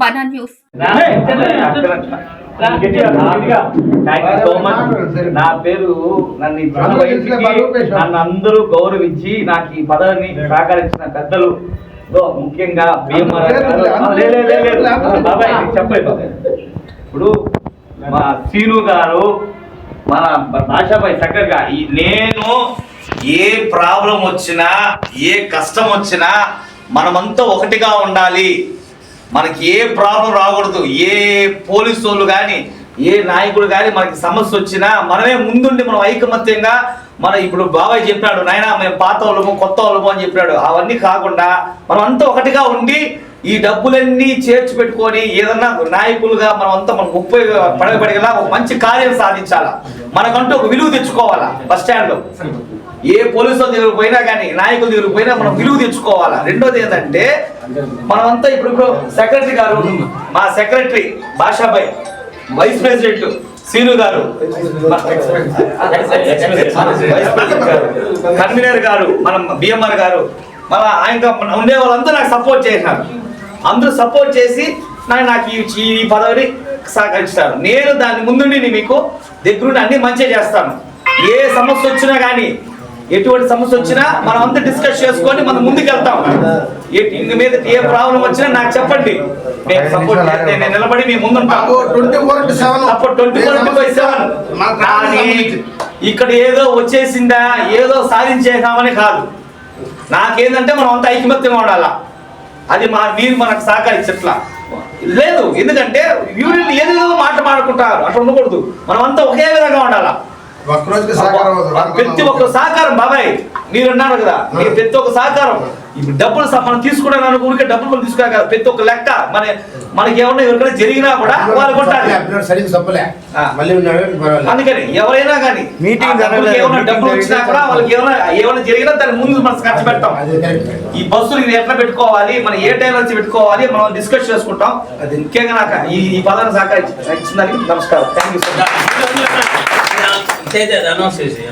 బనా news so much నా పేరు నన్ను నన్ను అందరూ గౌరవించి నాకు ఈ పదవిని సహకరించిన పెద్దలు. ముఖ్యంగా చెప్పలేదు. బాబాయ్. ఇప్పుడు మా సీను గారు మన భాషాబాయ్ చక్కగా ఈ నేను ఏ ప్రాబ్లం వచ్చినా ఏ కష్టం వచ్చినా మనమంతా ఒకటిగా ఉండాలి. మనకి ఏ ప్రాబ్లం రాకూడదు. ఏ పోలీసు వాళ్ళు కానీ ఏ నాయకుడు కానీ మనకి సమస్య వచ్చినా మనమే ముందుండి మనం ఐకమత్యంగా మన ఇప్పుడు బాబాయ్ చెప్పాడు నాయన మేము పాత వాళ్ళము కొత్త వాళ్ళము అని చెప్పాడు. అవన్నీ కాకుండా మనం అంతా ఒకటిగా ఉండి ఈ డబ్బులన్నీ చేర్చి పెట్టుకొని ఏదన్నా నాయకులుగా మనం అంతా మనకు ఉపయోగ ఒక మంచి కార్యం సాధించాలా? మనకంటూ ఒక విలువ తెచ్చుకోవాలా? బస్ స్టాండ్లో ఏ పోలీసుల దగ్గరకు పోయినా కానీ నాయకుల దగ్గరకు పోయినా మనం విలువ తెచ్చుకోవాలా? రెండోది ఏంటంటే మనమంతా ఇప్పుడు ఇప్పుడు సెక్రటరీ గారు మా సెక్రటరీ భాషాబాయ్ వైస్ ప్రెసిడెంట్ సీను గారు కన్వీనర్ గారు మన బిఎంఆర్ గారు మన ఆయన ఉండే వాళ్ళంతా నాకు సపోర్ట్ చేసినారు. అందరూ సపోర్ట్ చేసి నాకు ఈ పదవిని సహకరిస్తారు. నేను దాని ముందుండి మీకు దగ్గరుండి అన్ని మంచిగా చేస్తాను. ఏ సమస్య వచ్చినా కానీ ఎటువంటి సమస్య వచ్చినా మనం అంతా డిస్కస్ చేసుకొని మనం ముందుకు వెళ్తాం ఏ- ఇంక మీద ఏ ప్రాబ్లం వచ్చినా నాకు చెప్పండి. నేను సపోర్ట్ చేస్తే నేను నిలబడి మీ ఇంటూ కానీ ఇక్కడ ఏదో వచ్చేసిందా ఏదో సాధించేసామని కాదు. నాకేందంటే మనం అంతా ఐకమత్యంగా ఉండాలా. అది మా మీరు మనకు సహకరించట్లా. లేదు ఎందుకంటే యూనిట్ ఏదేదో మాట మాడుకుంటారు అట్లా ఉండకూడదు. మనం అంతా ఒకే విధంగా ఉండాలా. ప్రతి ఒక్క సహకారం బాబాయ్ మీరు ఉన్నారు కదా మీరు ప్రతి ఒక్క సహకారం ఇప్పుడు డబ్బులు మనం తీసుకున్నాను ఊరికే డబ్బులు మనం తీసుకున్నాం కదా ప్రతి ఒక్క లెక్క మన మనకి ఏమన్నా ఎవరికైనా జరిగినా కూడా వాళ్ళు కొట్టాలి. అందుకని ఎవరైనా కానీ జరగలేదు. ఏమైనా డబ్బులు వచ్చినా కూడా వాళ్ళకి ఏమైనా ఏమైనా జరిగినా దాని ముందు మనం ఖర్చు పెడతాం. అది కరెక్ట్. ఈ బస్సులు ఇది ఎట్లా పెట్టుకోవాలి మనం ఏ టైం నుంచి పెట్టుకోవాలి మనం డిస్కస్ చేసుకుంటాం. అది. ముఖ్యంగా నాకు ఈ ఈ పదాన్ని సహకరించి ఇచ్చిందని నమస్కారం. Thank you so much announce చేసి